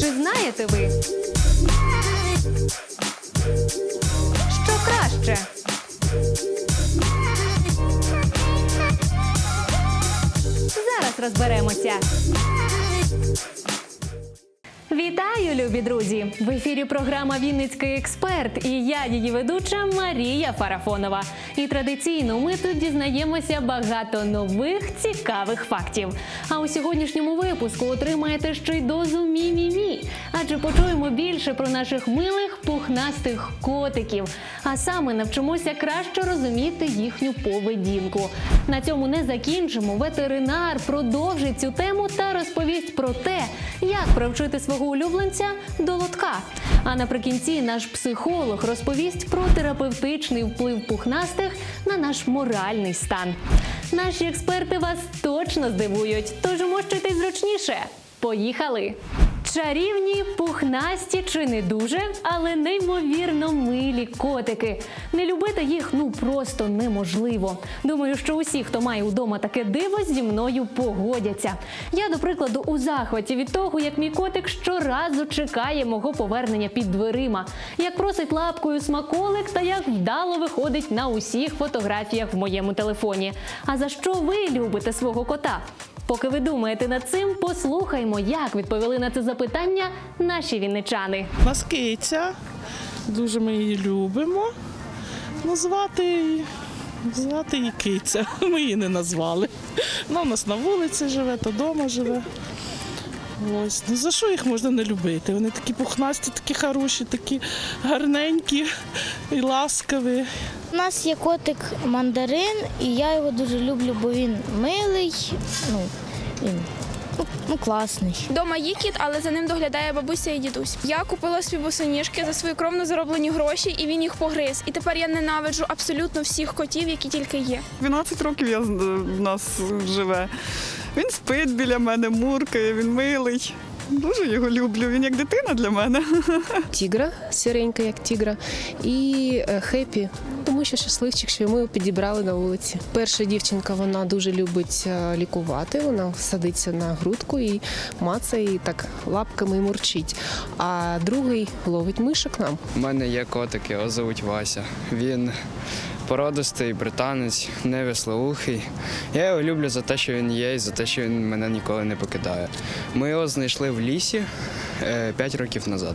Чи знаєте ви? Що краще? Зараз розберемося. Вітаю, любі друзі! В ефірі програма Вінницький експерт і я, її ведуча Марія Фарафонова. І традиційно ми тут дізнаємося багато нових цікавих фактів. А у сьогоднішньому випуску отримаєте ще й дозу мі-мі-мі, адже почуємо більше про наших милих пухнастих котиків. А саме навчимося краще розуміти їхню поведінку. На цьому не закінчимо. Ветеринар продовжить цю тему та розповість про те, як привчити свого улюбленця до лотка. А наприкінці наш психолог розповість про терапевтичний вплив пухнастих на наш моральний стан. Наші експерти вас точно здивують, тож мощуйтесь зручніше. Поїхали! Чарівні, пухнасті чи не дуже, але неймовірно милі котики. Не любити їх ну просто неможливо. Думаю, що усі, хто має вдома таке диво, зі мною погодяться. Я, до прикладу, у захваті від того, як мій котик щоразу чекає мого повернення під дверима, як просить лапкою смаколик та як вдало виходить на усіх фотографіях в моєму телефоні. А за що ви любите свого кота? Поки ви думаєте над цим, послухаймо, як відповіли на це запитання наші вінничани. Маскиця, дуже ми її любимо. Назвати, звати її киця. Ми її не назвали. Вона у нас на вулиці живе, то вдома живе. Ось. Ну за що їх можна не любити? Вони такі пухнасті, такі хороші, такі гарненькі і ласкаві. У нас є котик мандарин, і я його дуже люблю, бо він милий, ну, він ну, класний. Дома є кіт, але за ним доглядає бабуся і дідусь. Я купила собі босоніжки за свої кровно зароблені гроші, і він їх погриз. І тепер я ненавиджу абсолютно всіх котів, які тільки є. 12 років я, в нас живе. Він спить біля мене, муркає, він милий. Дуже його люблю. Він як дитина для мене. тігра, сіренька, як тігра, і е, хепі, тому що щасливчик, що ми підібрали на вулиці. Перша дівчинка вона дуже любить е, лікувати. Вона садиться на грудку і мацає і так лапками і мурчить. А другий ловить мишок нам. У мене є котик, його звуть Вася. Він породистий, британець, невислоухий. Я його люблю за те, що він є, і за те, що він мене ніколи не покидає. Ми його знайшли в лісі 5 років назад.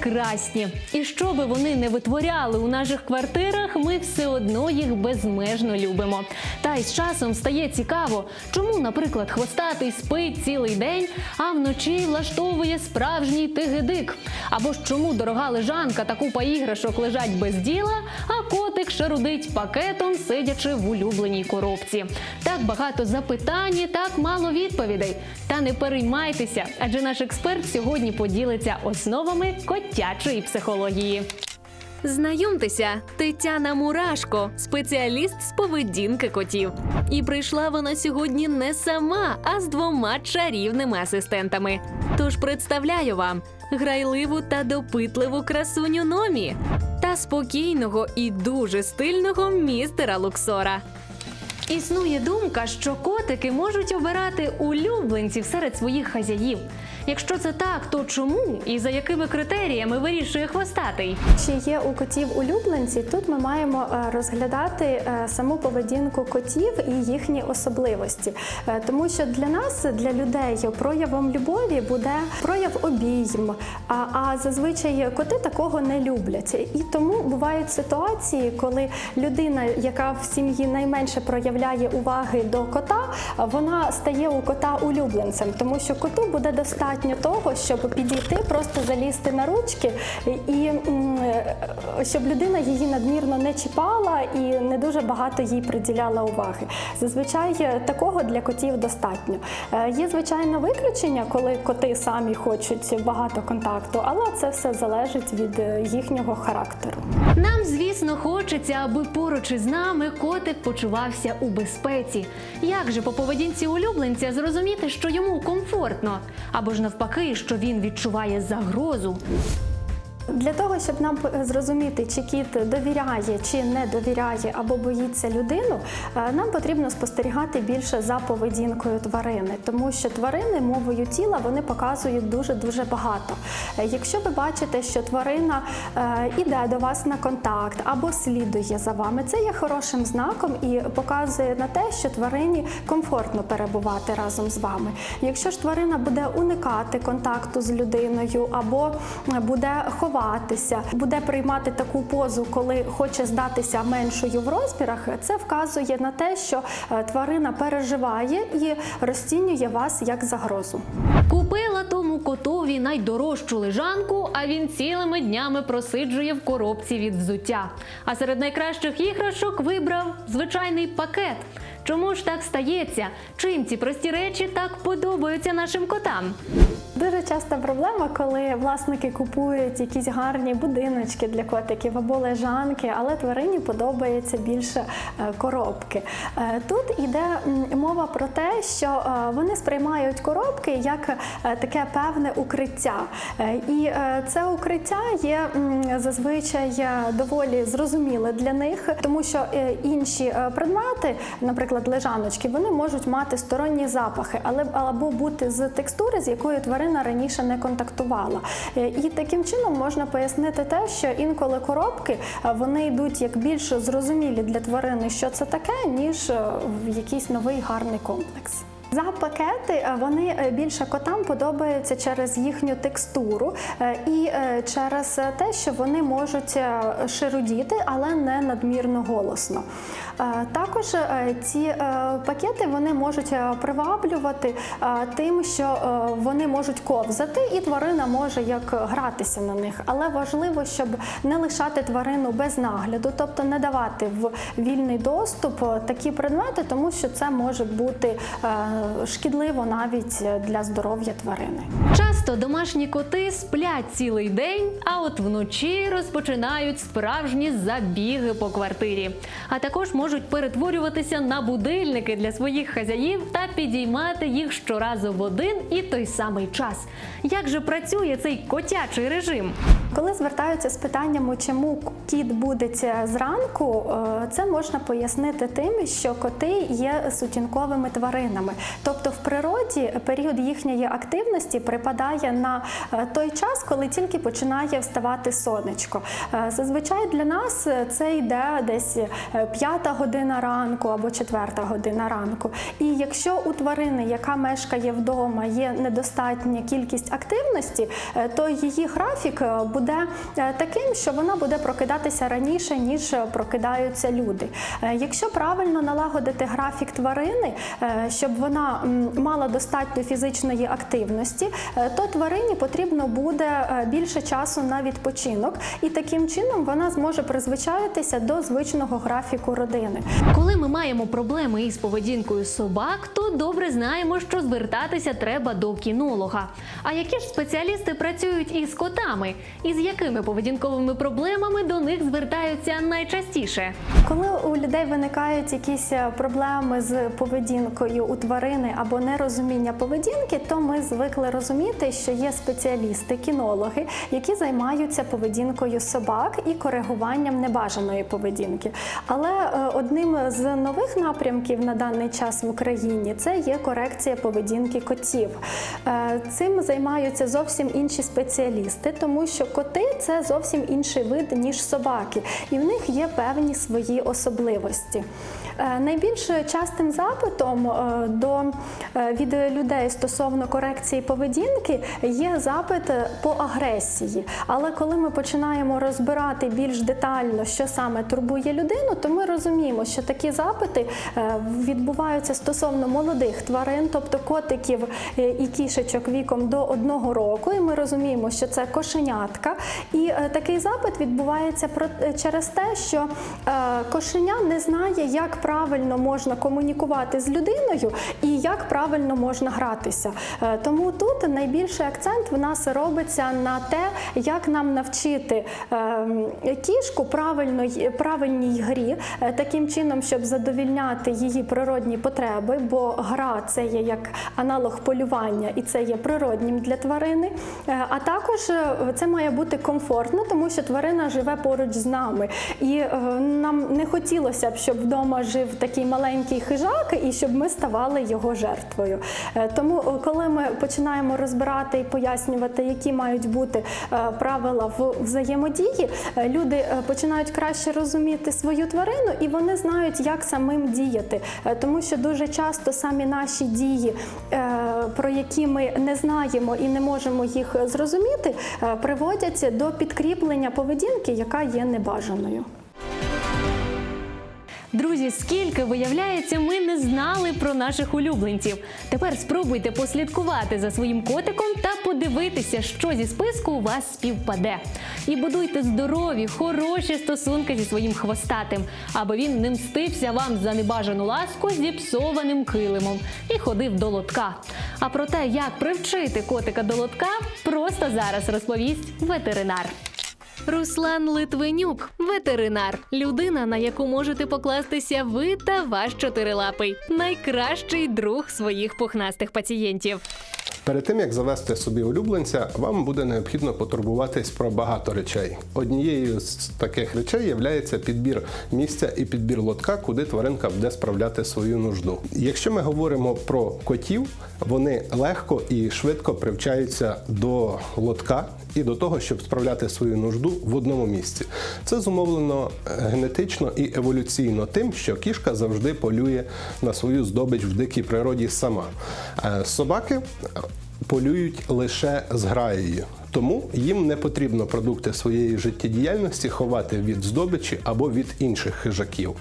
Прекрасні, і що би вони не витворяли у наших квартирах, ми все одно їх безмежно любимо. Та й з часом стає цікаво, чому, наприклад, хвостатий спить цілий день, а вночі влаштовує справжній тигидик. Або ж чому дорога лежанка та купа іграшок лежать без діла, а котик шарудить пакетом, сидячи в улюбленій коробці. Так багато запитань, і так мало відповідей. Та не переймайтеся, адже наш експерт сьогодні поділиться основами котячої психології. Знайомтеся, Тетяна Мурашко, спеціаліст з поведінки котів. І прийшла вона сьогодні не сама, а з двома чарівними асистентами. Тож представляю вам грайливу та допитливу красуню Номі та спокійного і дуже стильного містера Луксора. Існує думка, що котики можуть обирати улюбленців серед своїх хазяїв. Якщо це так, то чому і за якими критеріями вирішує хвостатий? Чи є у котів улюбленці? Тут ми маємо е, розглядати е, саму поведінку котів і їхні особливості, Е, тому що для нас, для людей, проявом любові буде прояв обійм. А, зазвичай коти такого не люблять. І тому бувають ситуації, коли людина, яка в сім'ї найменше проявляє уваги до кота, вона стає у кота улюбленцем, тому що коту буде достатньо того, щоб підійти, просто залізти на ручки, і е, щоб людина її надмірно не чіпала і не дуже багато їй приділяла уваги. Зазвичай е, такого для котів достатньо. Е, Є звичайно виключення, коли коти самі хочуть багато контакту, але це все залежить від їхнього характеру. Нам, звісно, хочеться, аби поруч із нами котик почувався у безпеці. Як же по поведінці улюбленця зрозуміти, що йому комфортно, або ж навпаки, що він відчуває загрозу? Для того, щоб нам зрозуміти, чи кіт довіряє чи не довіряє або боїться людину, е, нам потрібно спостерігати більше за поведінкою тварини, тому що тварини мовою тіла вони показують дуже дуже багато. Е, Якщо ви бачите, що тварина е, іде до вас на контакт або слідує за вами, це є хорошим знаком і показує на те, що тварині комфортно перебувати разом з вами. Якщо ж тварина буде уникати контакту з людиною або буде ховатися, буде приймати таку позу, коли хоче здатися меншою в розмірах, це вказує на те, що е, тварина переживає і розцінює вас як загрозу. Купила тому котові найдорожчу лежанку, а він цілими днями просиджує в коробці від взуття. А серед найкращих іграшок вибрав звичайний пакет. Чому ж так стається? Чим ці прості речі так подобаються нашим котам? Дуже часта проблема, коли власники купують якісь гарні будиночки для котиків або лежанки, але тварині подобається більше е, коробки. Е, Тут іде мова про те, що е, вони сприймають коробки як таке певне укриття. І це укриття є зазвичай доволі зрозуміле для них, тому що інші предмети, наприклад, лежаночки, вони можуть мати сторонні запахи, але або бути з текстури, з якою тварина раніше не контактувала. Е, І таким чином можна пояснити те, що інколи коробки е, вони йдуть як більш зрозумілі для тварини, що це таке, ніж е, в якийсь новий гарний комплекс. За пакети е, вони е, більше котам подобаються через їхню текстуру е, і через те, що вони можуть широдіти, але не надмірно голосно. Також ці пакети вони можуть приваблювати тим, що вони можуть ковзати, і тварина може як гратися на них. Але важливо, щоб не лишати тварину без нагляду, тобто не давати в вільний доступ такі предмети, тому що це може бути шкідливо навіть для здоров'я тварини. Часто домашні коти сплять цілий день, а от вночі розпочинають справжні забіги по квартирі. А також можуть перетворюватися на будильники для своїх хазяїв та підіймати їх щоразу в один і той самий час. Як же працює цей котячий режим? Коли звертаються з питаннями, чому кіт будеться зранку, е, це можна пояснити тим, що коти є сутінковими тваринами. Тобто в природі період їхньої активності припадає на е, той час, коли тільки починає вставати сонечко. Е, Зазвичай для нас це йде десь п'ята година ранку або четверта година ранку. І якщо у тварини, яка мешкає вдома, є недостатня кількість активності, то її графік е, буде е, таким, що вона буде прокидатися раніше, ніж е, прокидаються люди. Е, Якщо правильно налагодити графік тварини, щоб вона мала достатньо фізичної активності, то тварині потрібно буде більше часу на відпочинок, і таким чином вона зможе призвичаїтися до звичного графіку родини. Коли ми маємо проблеми із поведінкою собак, то добре знаємо, що звертатися треба до кінолога. А які ж спеціалісти працюють із котами? І з якими поведінковими проблемами до них звертаються найчастіше? Коли у людей виникають якісь е, проблеми з поведінкою у тварини або нерозуміння поведінки, то ми звикли розуміти, що є спеціалісти, кінологи, які займаються поведінкою собак і коригуванням небажаної поведінки. Але е, одним з нових напрямків на даний час в Україні це є корекція поведінки котів. Е, Цим займаються зовсім інші спеціалісти, тому що коти це зовсім інший вид ніж собаки, і в них є певні свої особливості. Е, Найбільш частим запитом е, до е, від людей стосовно корекції поведінки є запит по агресії. Але коли ми починаємо розбирати більш детально, що саме турбує людину, то ми розуміємо, що такі запити відбуваються стосовно молодих тварин, тобто котиків і кішечок віком до одного року. І ми розуміємо, що це кошенятка. І е, такий запит відбувається е, через те, що е, кошеня не знає, як правильно можна комунікувати з людиною, і як правильно можна гратися. Тому тут найбільший акцент в нас робиться на те, як нам навчити е, кішку правильній грі, таким чином, щоб задовільняти її природні потреби, бо гра це є як аналог полювання, і це є природнім для тварини. А також це має комфортно, тому що тварина живе поруч з нами. І е, нам не хотілося б, щоб вдома жив такий маленький хижак, і щоб ми ставали його жертвою. Е, Тому, е, коли ми починаємо розбирати і пояснювати, які мають бути е, правила в взаємодії, е, люди е, починають краще розуміти свою тварину, і вони знають, як самим діяти. Е, Тому що дуже часто самі наші дії, е, про які ми не знаємо і не можемо їх зрозуміти, е, приводять до підкріплення поведінки, яка є небажаною. Друзі, скільки виявляється, ми не знали про наших улюбленців. Тепер спробуйте послідкувати за своїм котиком та подивитися, що зі списку у вас співпаде. І будуйте здорові, хороші стосунки зі своїм хвостатим, аби він не мстився вам за небажану ласку зіпсованим килимом і ходив до лотка. А про те, як привчити котика до лотка, просто зараз розповість ветеринар. Руслан Литвинюк, ветеринар, людина, на яку можете покластися ви та ваш чотирилапий, найкращий друг своїх пухнастих пацієнтів. Перед тим як завести собі улюбленця, вам буде необхідно потурбуватись про багато речей. Однією з таких речей є підбір місця і підбір лотка, куди тваринка буде справляти свою нужду. Якщо ми говоримо про котів, вони легко і швидко привчаються до лотка і до того, щоб справляти свою нужду в одному місці. Це зумовлено е, генетично і еволюційно тим, що кішка завжди полює на свою здобич в дикій природі сама. Е, Собаки полюють лише зграєю. Тому їм не потрібно продукти своєї життєдіяльності ховати від здобичі або від інших хижаків.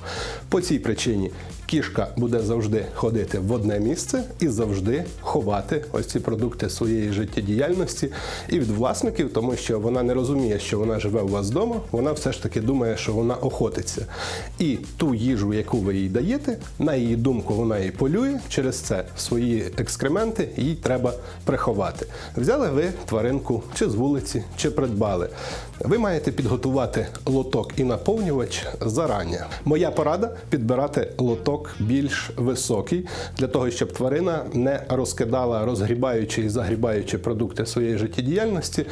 По цій причині кішка буде завжди ходити в одне місце і завжди ховати ось ці продукти своєї життєдіяльності і від власників, тому що вона не розуміє, що вона живе у вас вдома, вона все ж таки думає, що вона охотиться. І ту їжу, яку ви їй даєте, на її думку, вона її полює. Через це свої екскременти їй треба приховати. Взяли ви тваринку чи з вулиці, чи придбали. Ви маєте підготувати лоток і наповнювач зарані. Моя порада підбирати лоток більш високий, для того, щоб тварина не розкидала, розгрібаючи і загрібаючи продукти своєї життєдіяльності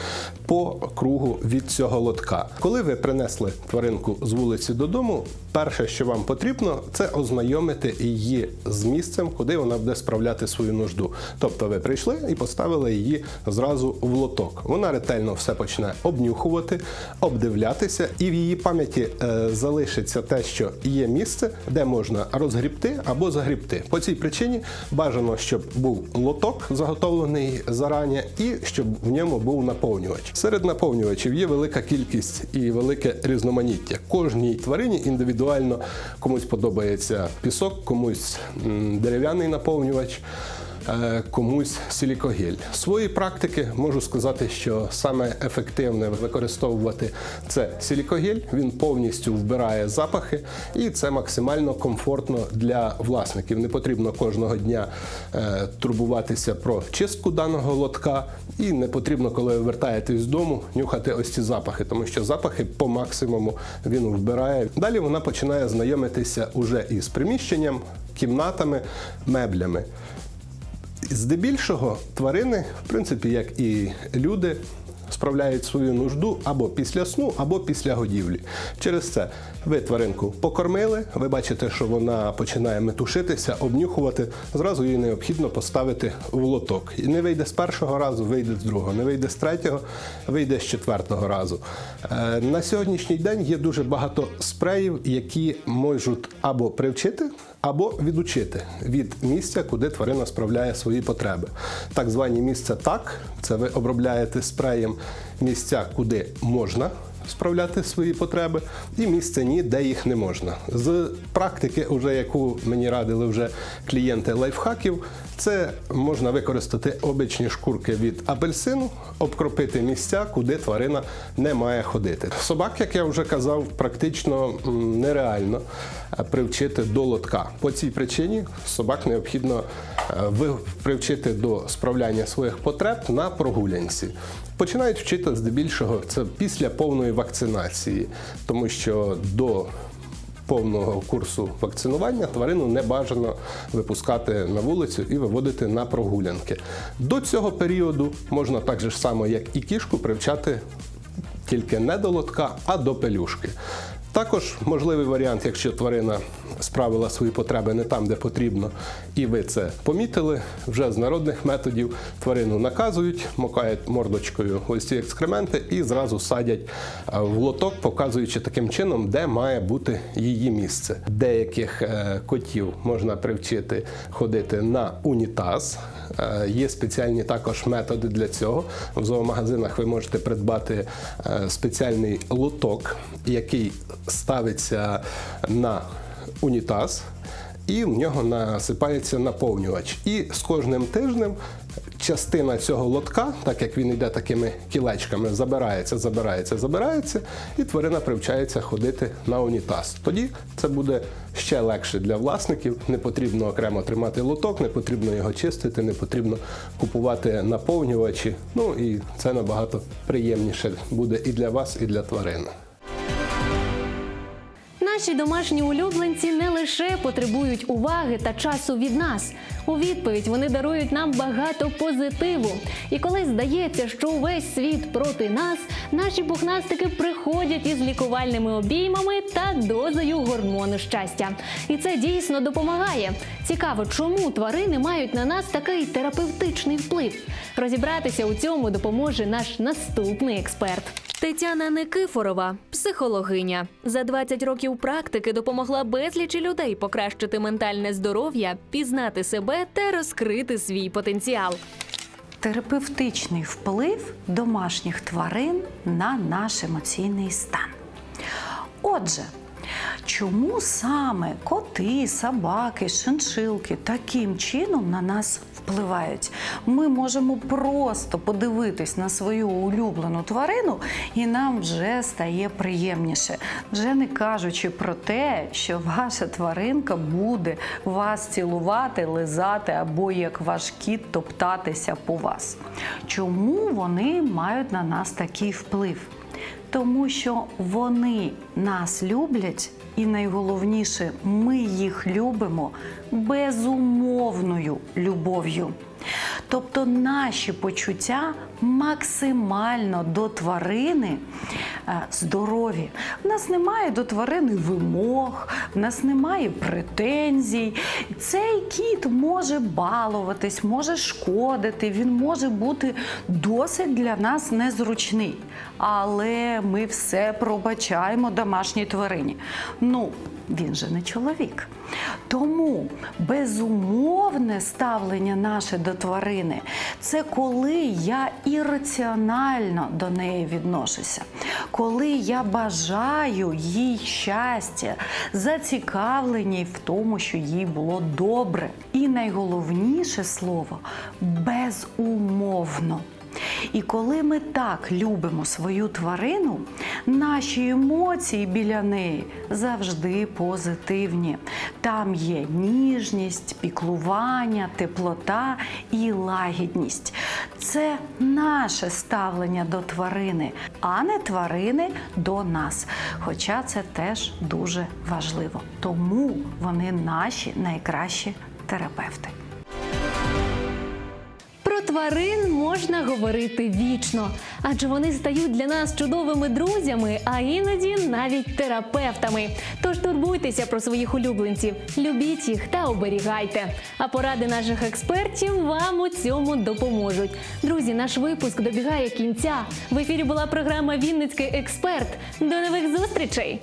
по кругу від цього лотка. Коли ви принесли тваринку з вулиці додому, перше, що вам потрібно, це ознайомити її з місцем, куди вона буде справляти свою нужду. Тобто ви прийшли і поставили її зразу в лоток. Вона ретельно все почне обнюхувати, обдивлятися, і в її пам'яті е, залишиться те, що є місце, де можна розгрібти або загрібти. По цій причині бажано, щоб був лоток заготовлений зарані, і щоб в ньому був наповнювач. Серед наповнювачів є велика кількість і велике різноманіття. Кожній тварині індивідуально комусь подобається пісок, комусь дерев'яний наповнювач. Е, Комусь силікогель. Свої практики можу сказати, що саме ефективне використовувати це силікогель. Він повністю вбирає запахи, і це максимально комфортно для власників. Не потрібно кожного дня е, турбуватися про чистку даного лотка, і не потрібно, коли ви вертаєтесь з дому, нюхати ось ці запахи, тому що запахи по максимуму він вбирає. Далі вона починає знайомитися уже із приміщенням, кімнатами, меблями. Здебільшого тварини, в принципі, як і люди, справляють свою нужду або після сну, або після годівлі. Через це ви тваринку покормили, ви бачите, що вона починає метушитися, обнюхувати. Зразу її необхідно поставити в лоток. І не вийде з першого разу, вийде з другого, не вийде з третього, вийде з четвертого разу. Е, На сьогоднішній день є дуже багато спреїв, які можуть або привчити або відучити від місця, куди тварина справляє свої потреби. Так звані місця так, це ви обробляєте спреєм місця, куди можна. Справляти свої потреби і місце ні, де їх не можна. З практики, уже яку мені радили вже клієнти лайфхаків, Це можна використати обичні шкурки від апельсину, обкропити місця, куди тварина не має ходити. Собак, як я вже казав, практично нереально е, привчити до лотка. По цій причині собак необхідно е, привчити до справляння своїх потреб на прогулянці. Починають вчити здебільшого це після повної вакцинації, тому що до повного курсу вакцинування тварину не бажано випускати на вулицю і виводити на прогулянки. До цього періоду можна так же само, як і кішку, привчати тільки не до лотка, а до пелюшки. Також можливий варіант, якщо тварина справила свої потреби не там, де потрібно, і ви це помітили, вже з народних методів тварину наказують, мокають мордочкою ось ці екскременти і зразу садять е, в лоток, показуючи таким чином, де має бути її місце. Деяких е, котів можна привчити ходити на унітаз. Е, Є спеціальні також методи для цього. В зоомагазинах ви можете придбати спеціальний лоток, який ставиться на унітаз, і в нього насипається наповнювач. І з кожним тижнем частина цього лотка, так як він йде такими кілечками, забирається, забирається, забирається, і тварина привчається ходити на унітаз. Тоді це буде ще легше для власників. Не потрібно окремо тримати лоток, не потрібно його чистити, не потрібно купувати наповнювачі. Ну і це набагато приємніше буде і для вас, і для тварини. Наші домашні улюбленці не лише потребують уваги та часу від нас. У відповідь вони дарують нам багато позитиву. І коли здається, що увесь світ проти нас, наші пухнастики приходять із лікувальними обіймами та дозою гормону щастя. І це дійсно допомагає. Цікаво, чому тварини мають на нас такий терапевтичний вплив. Розібратися у цьому допоможе наш наступний експерт. Тетяна Никифорова, психологиня. За 20 років практики допомогла безлічі людей покращити ментальне здоров'я, пізнати себе та розкрити свій потенціал. терапевтичний вплив домашніх тварин на наш емоційний стан. Отже, чому саме коти, собаки, шиншилки таким чином на нас впливають? Ми можемо просто подивитись на свою улюблену тварину, і нам вже стає приємніше. Вже не кажучи про те, що ваша тваринка буде вас цілувати, лизати або як ваш кіт топтатися по вас. Чому вони мають на нас такий вплив? Тому що вони нас люблять, і найголовніше, ми їх любимо безумовною любов'ю. Тобто наші почуття максимально до тварини е, здорові. В нас немає до тварини вимог, в нас немає претензій. Цей кіт може балуватись, може шкодити, він може бути досить для нас незручний. Але ми все пробачаємо домашній тварині. Ну, він же не чоловік. Тому безумовне ставлення наше до тварини це коли я ірраціонально до неї відношуся, коли я бажаю їй щастя, зацікавлені в тому, що їй було добре. І найголовніше слово безумовно. І коли ми так любимо свою тварину, наші емоції біля неї завжди позитивні. Там є ніжність, піклування, теплота і лагідність. Це наше ставлення до тварини, а не тварини до нас. Хоча це теж дуже важливо. Тому вони наші найкращі терапевти. Тварин можна говорити вічно, адже вони стають для нас чудовими друзями, а іноді навіть терапевтами. Тож турбуйтеся про своїх улюбленців, любіть їх та оберігайте. А поради наших експертів вам у цьому допоможуть. Друзі, наш випуск добігає кінця. В ефірі була програма Вінницький експерт. До нових зустрічей!